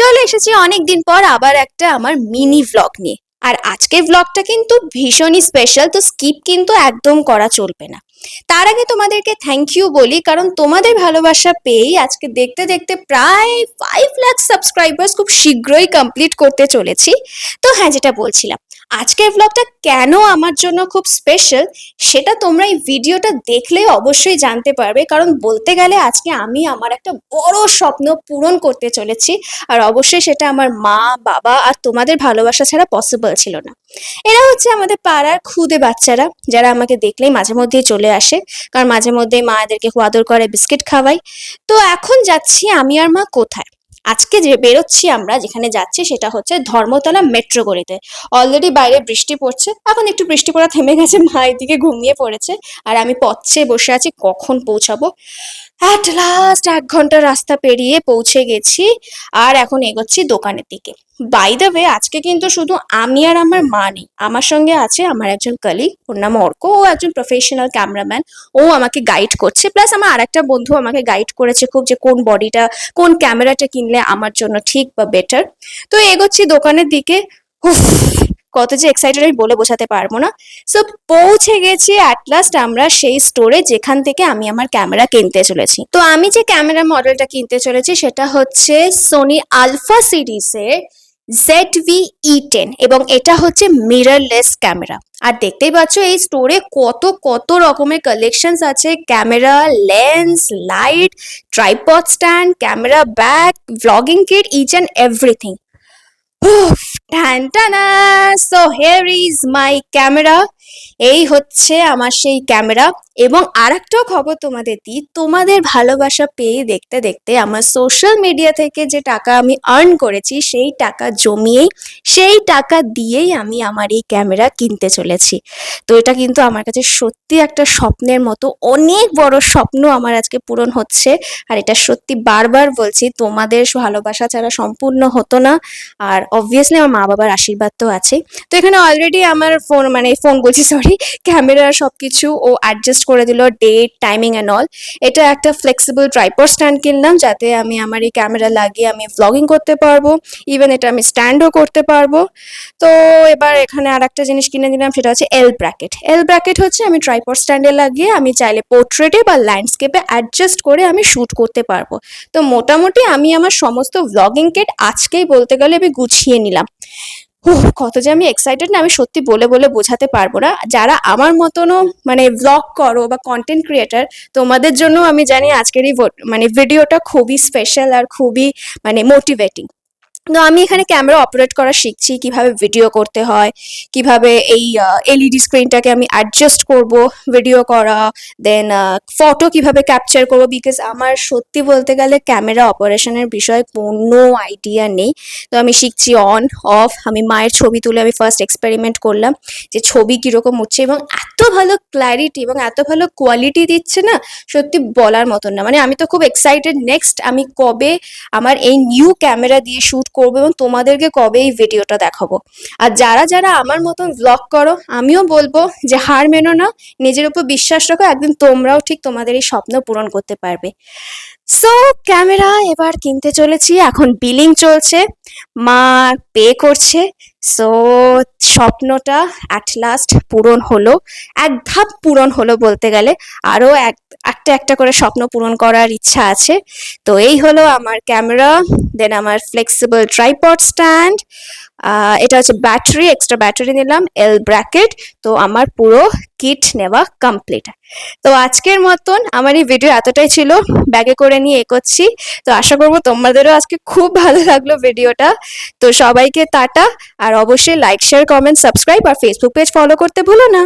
চলে এসেছি অনেকদিন পর আবার একটা আমার মিনি ভ্লগ নিয়ে। আর আজকের ভ্লগটা কিন্তু ভীষণই স্পেশাল তো স্কিপ কিন্তু একদম করা চলবে না। তার আগে তোমাদেরকে থ্যাংক ইউ বলি, কারণ তোমাদের ভালোবাসা পেয়েই আজকে দেখতে দেখতে প্রায় ফাইভ লাখ সাবস্ক্রাইবার্স খুব শীঘ্রই কমপ্লিট করতে চলেছি। তো হ্যাঁ যেটা বলছিলাম আজকের ভ্লগটা কেন আমার জন্য খুব স্পেশাল সেটা তোমরা এই ভিডিওটা দেখলে অবশ্যই জানতে পারবে। কারণ বলতে গেলে আজকে আমি আমার একটা বড় স্বপ্ন পূরণ করতে চলেছি, আর অবশ্যই সেটা আমার মা, বাবা আর তোমাদের ভালোবাসা ছাড়া পসিবল ছিল না। এরা হচ্ছে আমাদের পাড়ার খুদে বাচ্চারা, যারা আমাকে দেখলেই মাঝে মধ্যেই চলে আসে, কারণ মাঝে মধ্যে মায়েদেরকে খুব আদর করে, বিস্কিট খাওয়াই তো এখন যাচ্ছি আমি আর মা কোথায়? আজকে যে বেরোচ্ছি আমরা, যেখানে যাচ্ছি, সেটা হচ্ছে ধর্মতলা মেট্রো গলিতে। অলরেডি বাইরে বৃষ্টি পড়ছে। এখন একটু বৃষ্টি পড়া থেমে গেছে মায়ের দিকে ঘুমিয়ে পড়েছে। আর আমি পথে বসে আছি, কখন পৌঁছাবো? অ্যাট লাস্ট এক ঘণ্টা রাস্তা পেরিয়ে পৌঁছে গেছি আর এখন এগোচ্ছি দোকানের দিকে। বাই দ্য ওয়ে আজকে কিন্তু শুধু আমি আর আমার মা নেই। আমার সঙ্গে আছে আমার একজন কলিগ ওর নাম অর্ক। ও একজন প্রফেশনাল ক্যামেরাম্যান ও আমাকে গাইড করছে। প্লাস আমার আরেকটা বন্ধু আমাকে গাইড করেছে খুব যে কোন বডিটা কোন ক্যামেরাটা কিনলে আমার জন্য ঠিক বা বেটার তো এগোচ্ছি দোকানের দিকে। কত যে এক্সাইটেড আমি বলে বোঝাতে পারব না। সো পৌঁছে গেছি অ্যাট লাস্ট আমরা সেই স্টোরে যেখান থেকে আমি আমার ক্যামেরা কিনতে চলেছি। তো আমি যে ক্যামেরা মডেলটা কিনতে চলেছি সেটা হচ্ছে সোনি আলফা সিরিজের জেড ভি ই টেন এবং এটা হচ্ছে মিররলেস ক্যামেরা আর দেখতেই পাচ্ছ এই স্টোরে কত কত রকমের কালেকশনস আছে। Camera lens light tripod stand camera bag blogging kit each and everything টানা so here is my camera এই হচ্ছে আমার সেই ক্যামেরা। এবং আরেকটাও খবর তোমাদের দিই, তোমাদের ভালোবাসা পেয়ে দেখতে দেখতে আমার সোশ্যাল মিডিয়া থেকে যে টাকা আমি আর্ন করেছি, সেই টাকা জমিয়েই, সেই টাকা দিয়েই আমি আমার এই ক্যামেরা কিনতে চলেছি। তো এটা কিন্তু আমার কাছে সত্যি একটা স্বপ্নের মতো, অনেক বড় স্বপ্ন আমার আজকে পূরণ হচ্ছে। আর এটা সত্যি বারবার বলছি, তোমাদের ভালোবাসা ছাড়া সম্পূর্ণ হতো না। আর অবভিয়াসলি আমার মা বাবার আশীর্বাদ তো আছে তো এখানে অলরেডি আমার ফোন মানে ফোন বলছি সরি ক্যামেরা সব কিছু ও অ্যাডজাস্ট করে দিল ডেট টাইমিং অ্যান্ড অল এটা একটা ফ্লেক্সিবল ট্রাইপড স্ট্যান্ড কিনলাম যাতে আমি আমার এই ক্যামেরা লাগিয়ে আমি ভ্লগিং করতে পারব। ইভেন এটা আমি স্ট্যান্ডও করতে পারব। তো এবার এখানে আর একটা জিনিস কিনে দিলাম সেটা হচ্ছে এল ব্র্যাকেট এল ব্র্যাকেট হচ্ছে আমি ট্রাইপড স্ট্যান্ডে লাগিয়ে আমি চাইলে পোর্ট্রেটে বা ল্যান্ডস্কেপে অ্যাডজাস্ট করে আমি শ্যুট করতে পারব। তো মোটামুটি আমি আমার সমস্ত ভ্লগিং কেট আজকেই বলতে গেলে আমি গুছিয়ে নিলাম। কত যে আমি এক্সাইটেড না, আমি সত্যি বলে বলে বোঝাতে পারব না। যারা আমার মতনও মানে ব্লগ করো বা কন্টেন্ট ক্রিয়েটার তোমাদের জন্য আমি জানি আজকের এই মানে ভিডিওটা খুবই স্পেশাল আর খুবই মানে মোটিভেটিং তো আমি এখানে ক্যামেরা অপারেট করা শিখছি কীভাবে ভিডিও করতে হয়, কীভাবে এই এলইডি স্ক্রিনটাকে আমি অ্যাডজাস্ট করব ভিডিও করা দেন ফটো কীভাবে ক্যাপচার করব বিকজ আমার সত্যি বলতে গেলে ক্যামেরা অপারেশনের বিষয়ে কোনো আইডিয়া নেই। তো আমি শিখছি অন অফ আমি মায়ের ছবি তুলে আমি ফার্স্ট এক্সপেরিমেন্ট করলাম যে ছবি কীরকম উঠছে এবং এত ভালো ক্ল্যারিটি এবং এত ভালো কোয়ালিটি দিচ্ছে না, সত্যি বলার মতন না। মানে আমি তো খুব এক্সাইটেড নেক্সট আমি কবে আমার এই নিউ ক্যামেরা দিয়ে শ্যুট করব এবং তোমাদেরকে কবে এই ভিডিওটা দেখাবো। আর যারা যারা আমার মতন ব্লগ করো, আমিও বলব যে হার মেনো না, নিজের উপর বিশ্বাস রাখো, একদিন তোমরাও ঠিক তোমাদের এই স্বপ্ন পূরণ করতে পারবে। সো ক্যামেরা এবার কিনতে চলেছি, এখন বিলিং চলছে, মা পে করছে সো স্বপ্নটা অ্যাট লাস্ট পূরণ হলো, এক ধাপ পূরণ হলো বলতে গেলে আরও এক, একটা একটা করে স্বপ্ন পূরণ করার ইচ্ছা আছে। তো এই হলো আমার ক্যামেরা দেন আমার ফ্লেক্সিবল ট্রাইপড স্ট্যান্ড এটা হচ্ছে ব্যাটারি এক্সট্রা ব্যাটারি নিলাম এল ব্র্যাকেট তো আমার পুরো কিট নেওয়া কমপ্লিট তো আজকের মতন আমার এই ভিডিও এতটাই ছিল ব্যাগে করে নিয়ে এগোচ্ছি। তো আশা করব তোমাদেরও আজকে খুব ভালো লাগল ভিডিওটা তো সবাইকে টাটা, আর অবশ্যই লাইক শেয়ার কমেন্ট সাবস্ক্রাইব আর ফেসবুক পেজ ফলো করতে ভুলো না।